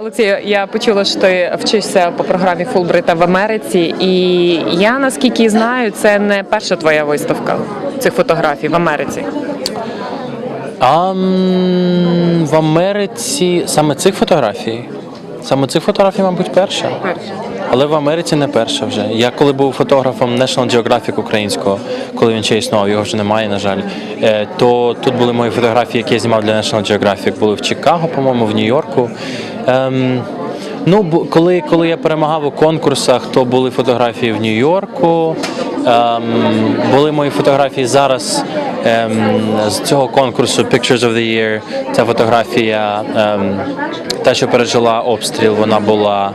Олексій, я почула, що ти вчишся по програмі Фулбрита в Америці, і я наскільки знаю, це не перша твоя виставка цих фотографій в Америці. А в Америці саме цих фотографій? Саме цих фотографій, мабуть, перша. перша. Але в Америці не перша вже. Я коли був фотографом National Geographic українського, коли він ще існував, його вже немає, на жаль. е, То тут були мої фотографії, які я знімав для National Geographic, були в Чикаго, по-моєму, в Нью-Йорку. Ем, ну, коли, коли я перемагав у конкурсах, то були фотографії в Нью-Йорку. Ем, були мої фотографії зараз ем, з цього конкурсу Pictures of the Year. Ця фотографія, ем, та, що пережила обстріл, вона була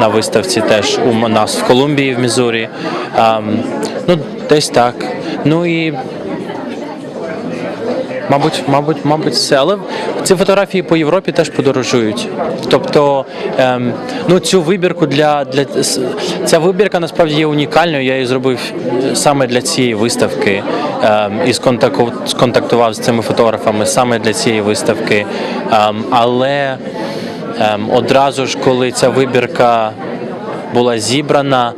на виставці теж у нас в Колумбії, в Мізурі. Ну, десь так. Ну і Мабуть, мабуть, мабуть, все. Але ці фотографії по Європі теж подорожують. Тобто, ем, ну цю вибірку для, для ця вибірка насправді є унікальною. Я її зробив е, саме для цієї виставки ем, і сконтактував з цими фотографами саме для цієї виставки. Ем, але ем, одразу ж, коли ця вибірка була зібрана,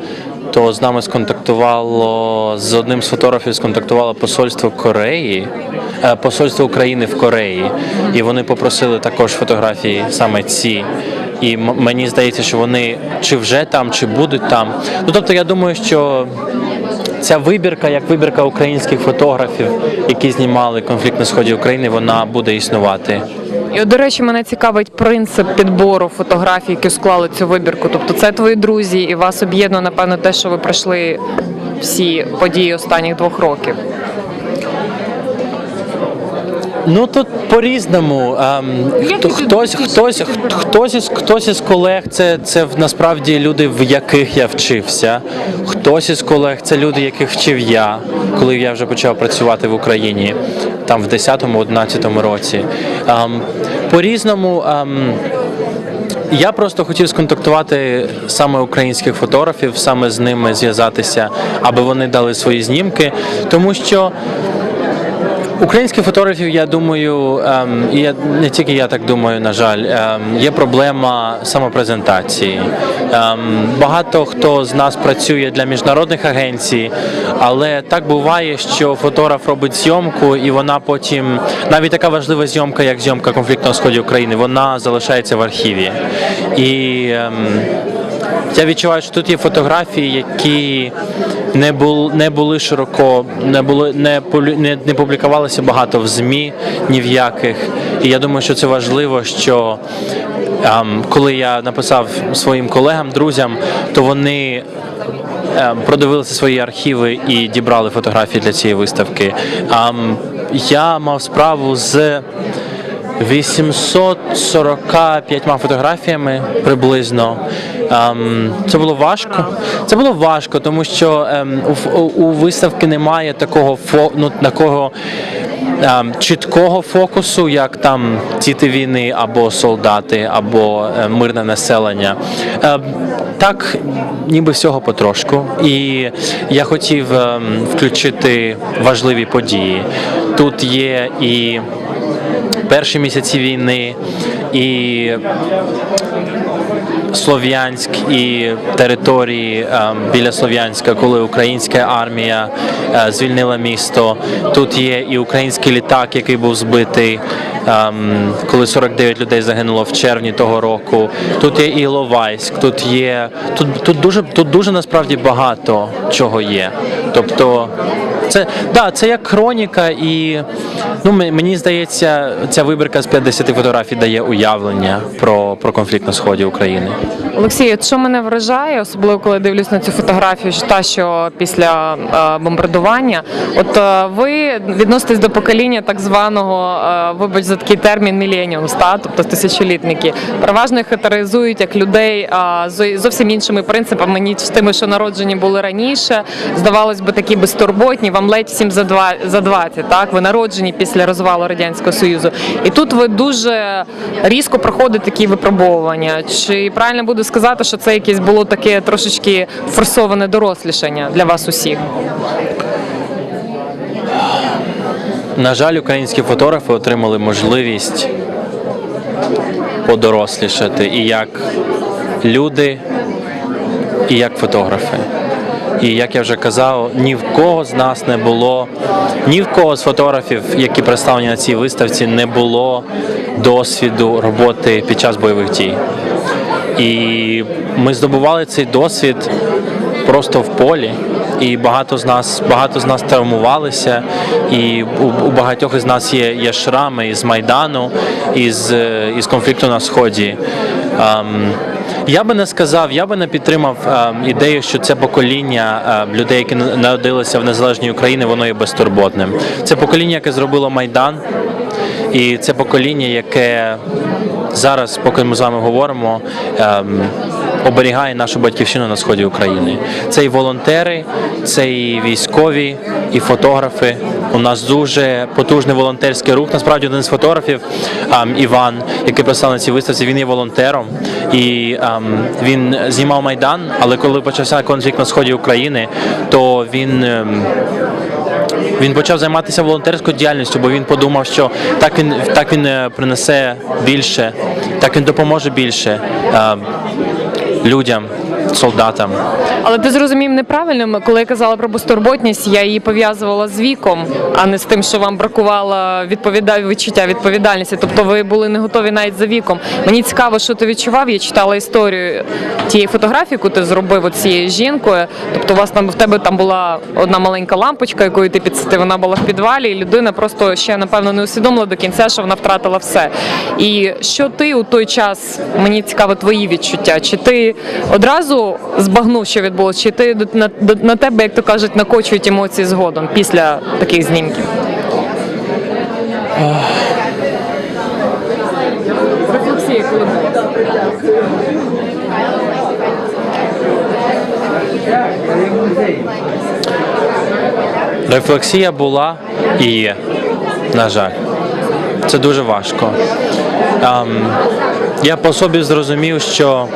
то з нами сконтактувало з одним з фотографів сконтактувало посольство Кореї, посольство України в Кореї, і вони попросили також фотографії саме ці. І мені здається, що вони чи вже там, чи будуть там. Ну тобто, я думаю, що ця вибірка, як вибірка українських фотографів, які знімали конфлікт на сході України, вона буде існувати. І до речі, мене цікавить принцип підбору фотографій, які склали цю вибірку. Тобто, це твої друзі, і вас об'єднує, напевно, те, що ви пройшли всі події останніх двох років. Ну тут по-різному. Ем, хто- хтось, хтось, хт- хтось із хтось із колег це, це насправді люди, в яких я вчився. Хтось із колег це люди, яких вчив я, коли я вже почав працювати в Україні, там в 10-11 році. Ем, по-різному. Ем, я просто хотів сконтактувати саме українських фотографів, саме з ними зв'язатися, аби вони дали свої знімки, тому що. Українських фотографів, я думаю, ем, і я, не тільки я так думаю, на жаль, ем, є проблема самопрезентації. Ем, багато хто з нас працює для міжнародних агенцій, але так буває, що фотограф робить зйомку, і вона потім, навіть така важлива зйомка, як зйомка конфлікту на сході України, вона залишається в архіві. І я відчуваю, що тут є фотографії, які не були, не були широко, не були не, не, не публікувалися багато в ЗМІ ні в яких. І я думаю, що це важливо, що ем, коли я написав своїм колегам, друзям, то вони. ем, Продивилися свої архіви і дібрали фотографії для цієї виставки. Ем, Я мав справу з 845 фотографіями приблизно. Ем, Це було важко. Це було важко, тому що ем, у, виставки немає такого ну, такого ем, чіткого фокусу, як там діти війни або солдати, або е, мирне населення. Так, ніби всього потрошку. І я хотів включити важливі події. Тут є і перші місяці війни, і Слов'янськ і території ем, біля Слов'янська, коли українська армія е, звільнила місто. Тут є і український літак, який був збитий, ем, коли 49 людей загинуло в червні того року. Тут є і Іловайськ, тут є тут, тут дуже тут дуже насправді багато чого є. Тобто. Це да, це як хроніка, і ну мені здається, ця вибірка з 50 фотографій дає уявлення про, про конфлікт на сході України. Олексій, що мене вражає, особливо коли дивлюсь на цю фотографію, що та що після е, бомбардування, от е, ви відноситесь до покоління так званого, е, вибач за такий термін міленіумс, та тобто тисячолітники. Переважно їх як людей е, з зовсім іншими принципами, ніж тими, що народжені були раніше. Здавалось би, такі безтурботні, вам ледь всім за два за 20, Так, ви народжені після розвалу радянського союзу, і тут ви дуже різко проходите такі випробовування. Чи правильно буде сказати, що це якесь було таке трошечки форсоване дорослішання для вас усіх? На жаль, українські фотографи отримали можливість подорослішати і як люди, і як фотографи. І як я вже казав, ні в кого з нас не було, ні в кого з фотографів, які представлені на цій виставці, не було досвіду роботи під час бойових дій. І ми здобували цей досвід просто в полі. І багато з нас багато з нас травмувалися, і у, багатьох із нас є, є шрами із Майдану, із, е, із конфлікту на Сході. Ем, я би не сказав, я би не підтримав е, ідею, що це покоління е, людей, які на- народилися в незалежній Україні, воно є безтурботним. Це покоління, яке зробило Майдан, і це покоління, яке зараз, поки ми з вами говоримо, ем, оберігає нашу батьківщину на сході України. Це і волонтери, це і військові, і фотографи. У нас дуже потужний волонтерський рух. Насправді один з фотографів ем, Іван, який представлений на цій виставці, він є волонтером і ем, він знімав майдан. Але коли почався конфлікт на сході України, то він. ем, він почав займатися волонтерською діяльністю, бо він подумав, що так він так він е, принесе більше, так він допоможе більше людям, солдатам. Але ти зрозумів неправильно, коли я казала про безтурботність, я її пов'язувала з віком, а не з тим, що вам бракувало відповіда... відчуття відповідальності. Тобто ви були не готові навіть за віком. Мені цікаво, що ти відчував. Я читала історію тієї фотографії, яку ти зробив цією жінкою. Тобто, у вас там в тебе там була одна маленька лампочка, якою ти підсвітив, вона була в підвалі, і людина просто ще напевно не усвідомила до кінця, що вона втратила все. І що ти у той час мені цікаво твої відчуття? Чи ти одразу збагнув, що відбулося, чи ти на, на тебе, як то кажуть, накочують емоції згодом після таких знімків? Рефлексія, була і є, на жаль. Це дуже важко. Ем, я по собі зрозумів, що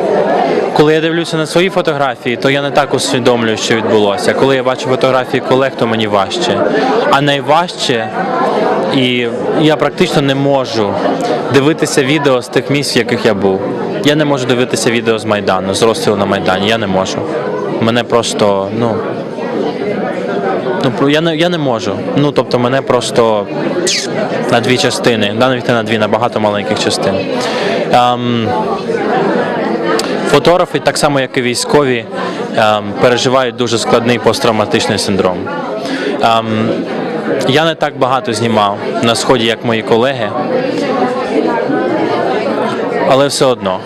коли я дивлюся на свої фотографії, то я не так усвідомлюю, що відбулося. Коли я бачу фотографії колег, то мені важче. А найважче, і я практично не можу дивитися відео з тих місць, в яких я був. Я не можу дивитися відео з Майдану, з розстрілу на Майдані. Я не можу. Мене просто, ну. Ну, я не, я не можу. Ну, тобто, мене просто на дві частини, навіть не на дві, на багато маленьких частин. Ем, фотографи, так само як і військові, ем, переживають дуже складний посттравматичний синдром. Ем, я не так багато знімав на сході, як мої колеги, але все одно.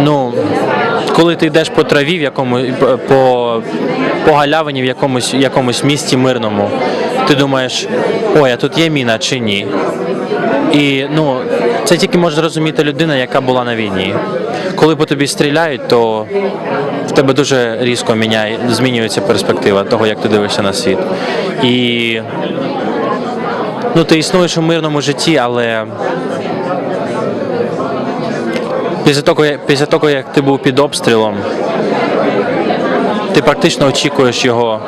Ну, коли ти йдеш по траві, в якому по, по галявині в якомусь, якомусь місті мирному, ти думаєш, ой, а тут є міна чи ні? І ну, це тільки може зрозуміти людина, яка була на війні. Коли по тобі стріляють, то в тебе дуже різко міняє, змінюється перспектива того, як ти дивишся на світ. І ну, ти існуєш у мирному житті, але Після того, після того, як ти був під обстрілом, ти практично очікуєш його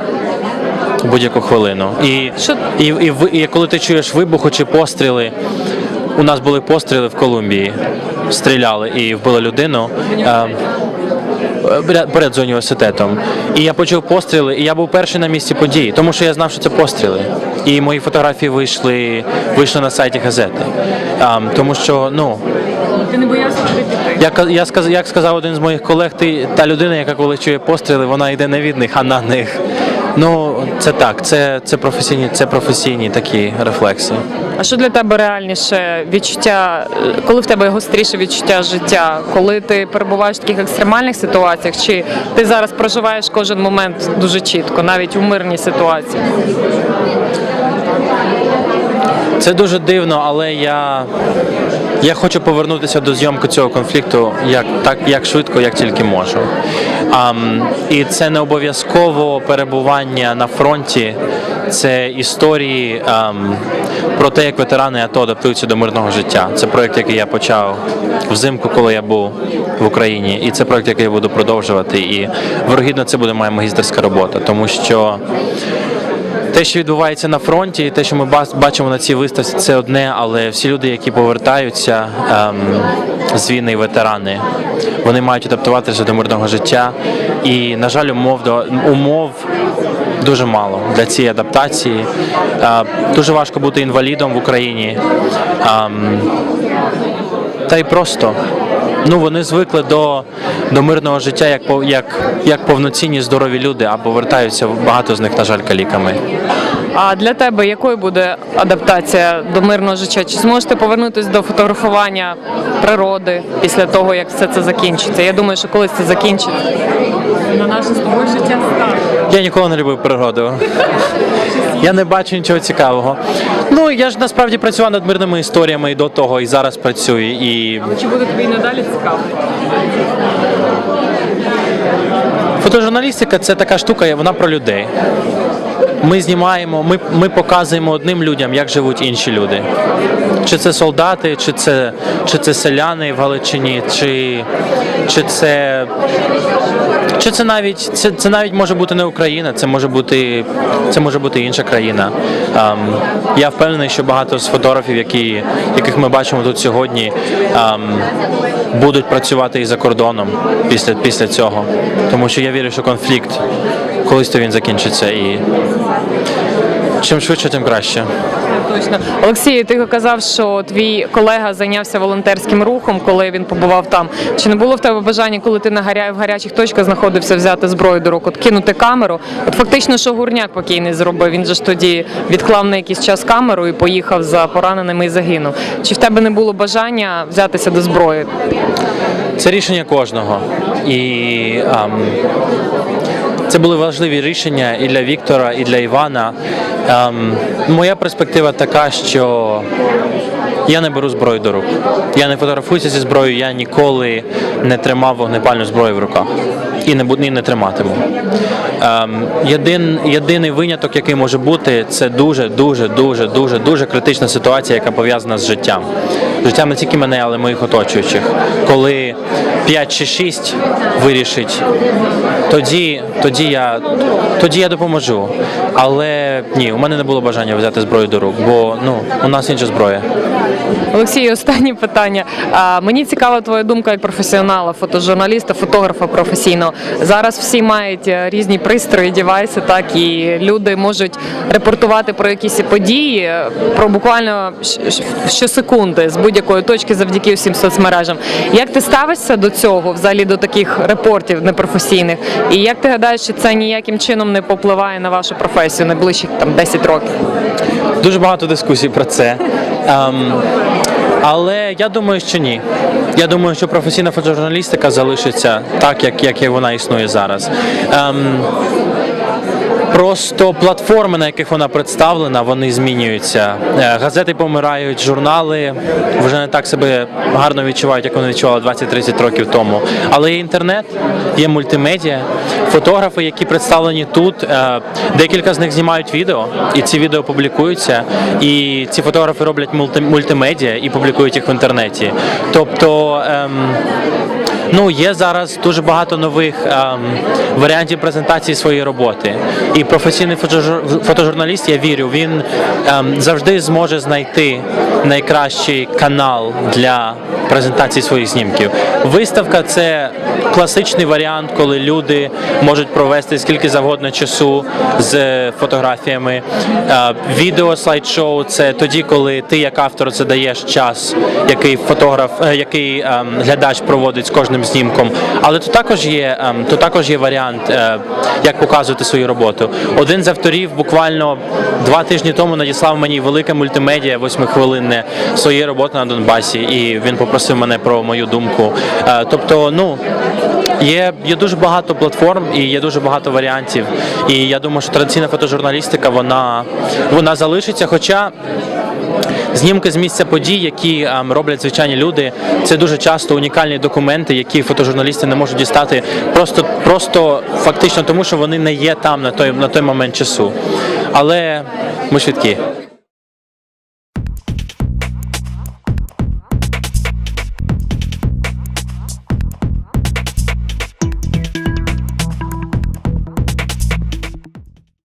будь-яку хвилину. І, і, і, і коли ти чуєш вибухи чи постріли, у нас були постріли в Колумбії, стріляли і вбили людину. е, Поряд, поряд з університетом. І я почув постріли, і я був перший на місці події, тому що я знав, що це постріли. І мої фотографії вийшли, вийшли на сайті газети. А, тому що, ну, Ти не боявся піти? як, я сказ, як сказав один з моїх колег, ти та людина, яка коли чує постріли, вона йде не від них, а на них. Ну, це так, це, це професійні, це професійні такі рефлекси. А що для тебе реальніше відчуття, коли в тебе гостріше відчуття життя? Коли ти перебуваєш в таких екстремальних ситуаціях, чи ти зараз проживаєш кожен момент дуже чітко, навіть у мирній ситуації? Це дуже дивно, але я, я хочу повернутися до зйомки цього конфлікту як, так, як швидко, як тільки можу. Ам, і це не обов'язково перебування на фронті, це історії ам, про те, як ветерани АТО адаптуються до мирного життя. Це проєкт, який я почав взимку, коли я був в Україні, і це проєкт, який я буду продовжувати. І вирогідно це буде моя магістерська робота, тому що те, що відбувається на фронті, те, що ми ба- бачимо на цій виставці, це одне, але всі люди, які повертаються ем, з війни, ветерани, вони мають адаптуватися до мирного життя. І, на жаль, умов до умов дуже мало для цієї адаптації. Е, дуже важко бути інвалідом в Україні. Ем, та й просто. Ну, вони звикли до, до мирного життя як, як, як повноцінні здорові люди, а повертаються багато з них, на жаль, каліками. А для тебе якою буде адаптація до мирного життя? Чи зможете повернутися до фотографування природи після того, як все це закінчиться? Я думаю, що колись це закінчиться. На наше з тобою життя стане. Я ніколи не любив природу. Я не бачу нічого цікавого. Ну, я ж насправді працював над мирними історіями і до того, і зараз працюю. І Чи буде тобі і надалі цікаво? Фотожурналістика це така штука, вона про людей. Ми знімаємо, ми, ми показуємо одним людям, як живуть інші люди. Чи це солдати, чи це, чи це селяни в Галичині, чи, чи це. Чи це навіть це, це навіть може бути не Україна, це може бути це може бути інша країна. Ем, я впевнений, що багато з фотографів, які, яких ми бачимо тут сьогодні, ем, будуть працювати і за кордоном після, після цього. Тому що я вірю, що конфлікт колись то він закінчиться і чим швидше, тим краще. Точно. Олексій, ти казав, що твій колега зайнявся волонтерським рухом, коли він побував там. Чи не було в тебе бажання, коли ти на гаря... в гарячих точках знаходився, взяти зброю до рук, от кинути камеру? От фактично, що гурняк покійний зробив. Він же ж тоді відклав на якийсь час камеру і поїхав за пораненими і загинув. Чи в тебе не було бажання взятися до зброї? Це рішення кожного. І ам, це були важливі рішення і для Віктора, і для Івана. Ем, моя перспектива така, що я не беру зброю до рук. Я не фотографуюся зі зброєю, я ніколи не тримав вогнепальну зброю в руках. І не і не триматиму. Ем, єдин, єдиний виняток, який може бути, це дуже, дуже, дуже, дуже, дуже критична ситуація, яка пов'язана з життям. Життям не тільки мене, але моїх оточуючих. Коли 5 чи 6 вирішить, тоді, тоді, я, тоді я допоможу. Але ні, у мене не було бажання взяти зброю до рук, бо ну, у нас інша зброя. Олексій, останнє питання. А, мені цікава твоя думка як професіонала, фотожурналіста, фотографа професійного. Зараз всі мають е, різні пристрої, девайси, так і люди можуть репортувати про якісь події е, про буквально щосекунди з будь-якої точки завдяки всім соцмережам. Як ти ставишся до цього, взагалі до таких репортів непрофесійних? І як ти гадаєш, що це ніяким чином не попливає на вашу професію найближчих там 10 років? Дуже багато дискусій про це. Ем, але я думаю, що ні. Я думаю, що професійна фотожурналістика залишиться так, як, як вона існує зараз. Ем, Просто платформи, на яких вона представлена, вони змінюються. Е, Газети помирають, журнали вже не так себе гарно відчувають, як вони відчували 20-30 років тому. Але є інтернет, є мультимедіа, фотографи, які представлені тут. е, Декілька з них знімають відео, і ці відео публікуються. І ці фотографи роблять мульти- мультимедіа і публікують їх в інтернеті. Тобто. ем, Ну, є зараз дуже багато нових ем, варіантів презентації своєї роботи. І професійний фотожур- фотожурналіст, я вірю, він ем, завжди зможе знайти найкращий канал для презентації своїх знімків. Виставка це класичний варіант, коли люди можуть провести скільки завгодно часу з фотографіями. Е, Відео слайд-шоу це тоді, коли ти як автор задаєш час, який фотограф, е, який ем, глядач проводить з кожним знімком. Але тут також є ем, тут також є варіант, е, як показувати свою роботу. Один з авторів буквально два тижні тому надіслав мені велике мультимедіа восьмихвилинне своєї роботи на Донбасі, і він попросив мене про мою думку. Е, Тобто, ну. Є, є дуже багато платформ і є дуже багато варіантів. І я думаю, що традиційна фотожурналістика вона, вона залишиться. Хоча знімки з місця подій, які ем, роблять звичайні люди, це дуже часто унікальні документи, які фотожурналісти не можуть дістати, просто, просто фактично тому, що вони не є там на той, на той момент часу. Але ми швидкі.